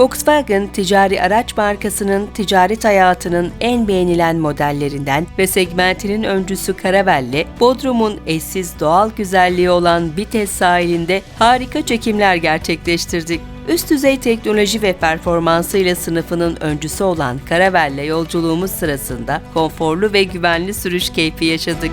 Volkswagen ticari araç markasının ticaret hayatının en beğenilen modellerinden ve segmentinin öncüsü Caravelle, Bodrum'un eşsiz doğal güzelliği olan Bites sahilinde harika çekimler gerçekleştirdik. Üst düzey teknoloji ve performansıyla sınıfının öncüsü olan Caravelle yolculuğumuz sırasında konforlu ve güvenli sürüş keyfi yaşadık.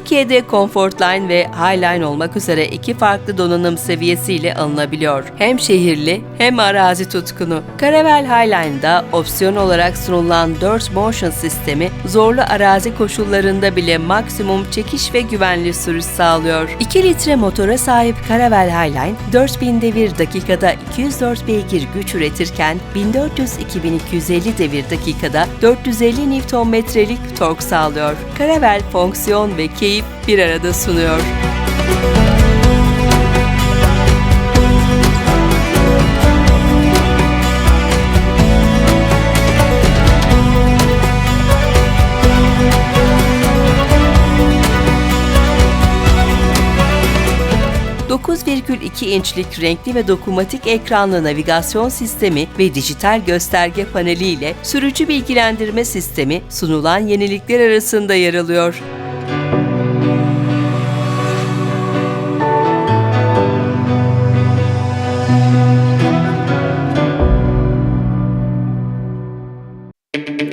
Türkiye'de Comfortline ve Highline olmak üzere iki farklı donanım seviyesiyle alınabiliyor. Hem şehirli hem arazi tutkunu. Caravelle Highline'da opsiyon olarak sunulan 4 Motion sistemi zorlu arazi koşullarında bile maksimum çekiş ve güvenli sürüş sağlıyor. 2 litre motora sahip Caravelle Highline 4000 devir dakikada 204 beygir güç üretirken 1400-2250 devir dakikada 450 Nm'lik tork sağlıyor. Caravelle fonksiyon ve keyif bir arada sunuyor. ...9,2 inçlik renkli ve dokunmatik ekranlı navigasyon sistemi ve dijital gösterge paneli ile sürücü bilgilendirme sistemi sunulan yenilikler arasında yer alıyor. Thank you.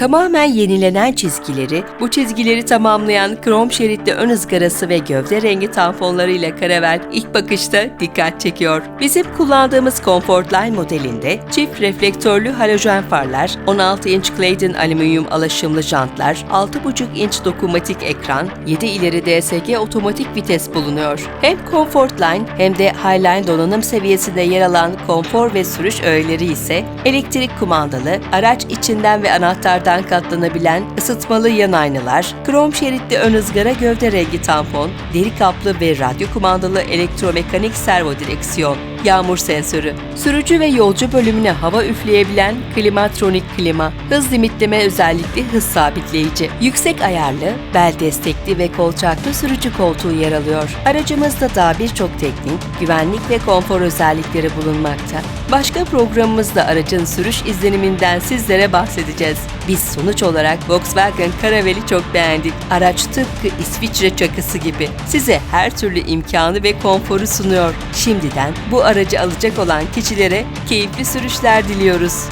Tamamen yenilenen çizgileri, bu çizgileri tamamlayan krom şeritli ön ızgarası ve gövde rengi tamponlarıyla Caravelle ilk bakışta dikkat çekiyor. Bizim kullandığımız Comfortline modelinde çift reflektörlü halojen farlar, 16 inç Claydon alüminyum alaşımlı jantlar, 6,5 inç dokunmatik ekran, 7 ileri DSG otomatik vites bulunuyor. Hem Comfortline hem de Highline donanım seviyesinde yer alan konfor ve sürüş öğeleri ise elektrik kumandalı, araç içinden ve anahtardan katlanabilen ısıtmalı yan aynalar, krom şeritli ön ızgara gövde rengi tampon, deri kaplı ve radyo kumandalı elektromekanik servo direksiyon, yağmur sensörü, sürücü ve yolcu bölümüne hava üfleyebilen klimatronik klima, hız limitleme özellikli hız sabitleyici, yüksek ayarlı, bel destekli ve kolçaklı sürücü koltuğu yer alıyor. Aracımızda daha birçok teknik, güvenlik ve konfor özellikleri bulunmakta. Başka programımızda aracın sürüş izleniminden sizlere bahsedeceğiz. Biz sonuç olarak Volkswagen Caravelle'i çok beğendik. Araç tıpkı İsviçre çakısı gibi. Size her türlü imkanı ve konforu sunuyor. Şimdiden bu aracı alacak olan kişilere keyifli sürüşler diliyoruz.